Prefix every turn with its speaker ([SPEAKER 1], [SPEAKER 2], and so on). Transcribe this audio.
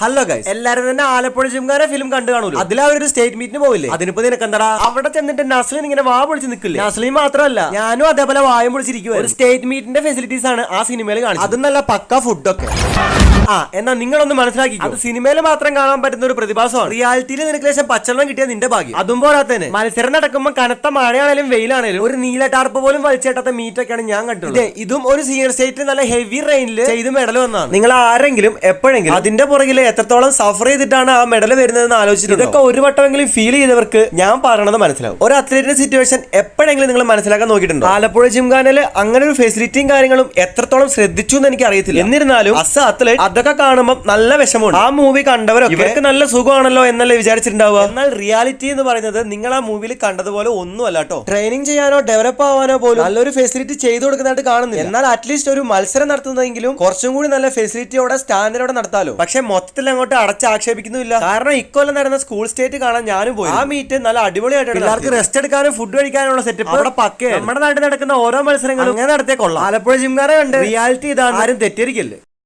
[SPEAKER 1] Hello guys എല്ലാരും തന്നെ Alappuzha ജിംകാരെ film കണ്ടു കാണൂല്ലോ അതിൽ അവരൊരു സ്റ്റേറ്റ് മീറ്റിന് പോയില്ലേ അതിനിപ്പോ നിനക്ക് എന്താടാ അവിടെ ചെന്നിട്ട് നസ്ലിൻ ഇങ്ങനെ വാ പൊളിച്ച് നിൽക്കില്ലേ? നസ്ലിൻ മാത്രമല്ല ഞാനും അതേപോലെ വായം പൊളിച്ചിരിക്കും ഒരു സ്റ്റേറ്റ് മീറ്റിന്റെ ഫെസിലിറ്റീസ് ആണ് ആ സിനിമയിൽ കാണിച്ചത്. അതും നല്ല പക്ക ഫുഡൊക്കെ ആ എന്നാ നിങ്ങളൊന്ന് മനസ്സിലാക്കി അത് സിനിമയിൽ മാത്രം കാണാൻ പറ്റുന്ന ഒരു പ്രതിഭാസമാണ്. റിയാലിറ്റിയിൽ നിനക്ക് ലേശം പച്ചവെള്ളം കിട്ടിയ നിന്റെ ഭാഗ്യം. അതും പോരാത്തന്നെ മത്സരം നടക്കുമ്പോൾ കനത്ത മഴയാണേലും വെയിലാണേലും ഒരു നീല ടാർപ്പ് പോലും വലിച്ചേട്ടാത്ത മീറ്റൊക്കെയാണ് ഞാൻ കണ്ടത് ഇതും ഒരു സീനിയർ സ്റ്റേറ്റിൽ നല്ല ഹെവി റെയിനിൽ ചെയ്ത് മെഡൽ വന്നാണ് നിങ്ങൾ ആരെങ്കിലും എപ്പോഴെങ്കിലും അതിന്റെ പുറകിൽ എത്രത്തോളം സഫർ ചെയ്തിട്ടാണ് ആ മെഡൽ വരുന്നതെന്ന് ആലോചിച്ചിട്ടുണ്ട്? ഇതൊക്കെ ഒരു വട്ടമെങ്കിലും ഫീൽ ചെയ്തവർക്ക് ഞാൻ പറയണത് മനസ്സിലാവും. ഒരു അത്ലറ്റിന്റെ സിറ്റുവേഷൻ എപ്പോഴെങ്കിലും നിങ്ങൾ മനസ്സിലാക്കാൻ നോക്കിയിട്ടുണ്ടോ? ആലപ്പുഴ ജിംഖാനയിൽ അങ്ങനെ ഒരു ഫെസിലിറ്റിയും കാര്യങ്ങളും എത്രത്തോളം ശ്രദ്ധിച്ചു എന്ന് എനിക്ക് അറിയത്തില്ല എന്നിരുന്നാലും അസ അത്ലറ്റ് അതൊക്കെ കാണുമ്പോൾ നല്ല വിഷമമുണ്ട്. ആ മൂവി കണ്ടവരൊക്കെ ഇവർക്ക് നല്ല സുഖമാണല്ലോ എന്നല്ലേ വിചാരിച്ചിട്ടുണ്ടാവുക? എന്നാൽ റിയാലിറ്റി എന്ന് പറയുന്നത് നിങ്ങൾ ആ മൂവിയിൽ കണ്ടതുപോലെ ഒന്നുമല്ല കേട്ടോ ട്രെയിനിങ് ചെയ്യാനോ ഡെവലപ്പ് ആവാനോ പോലും നല്ലൊരു ഫെസിലിറ്റി ചെയ്തു കൊടുക്കുന്നതായിട്ട് കാണുന്നില്ല. എന്നാൽ അറ്റ്ലീസ്റ്റ് ഒരു മത്സരം നടത്തുന്നതെങ്കിലും കുറച്ചും കൂടി നല്ല ഫെസിലിറ്റിയോടെ സ്റ്റാൻഡേർഡോടെ നടത്താലോ? പക്ഷെ മൊത്തത്തിൽ അങ്ങോട്ട് അടച്ച് ആക്ഷേപിക്കുന്നില്ല കാരണം ഇക്കൊല്ലം നടന്ന സ്കൂൾ സ്റ്റേറ്റ് കാണാൻ ഞാനും പോയി ആ മീറ്റ് നല്ല അടിപൊളിയായിട്ട് പിള്ളേർക്ക് റെസ്റ്റ് എടുക്കാനും ഫുഡ് കഴിക്കാനുള്ള സെറ്റപ്പ് അവിടെ പക്കേ നമ്മുടെ നാട്ടിൽ നടക്കുന്ന ഓരോ മത്സരങ്ങളും അങ്ങനെ നടത്തിയ കൊള്ളാം. ആലപ്പുഴ ജിംകാരെ കണ്ട് റിയാലിറ്റി ഇതാണ്. ആരും തെറ്റിയിരിക്കല്ലേ.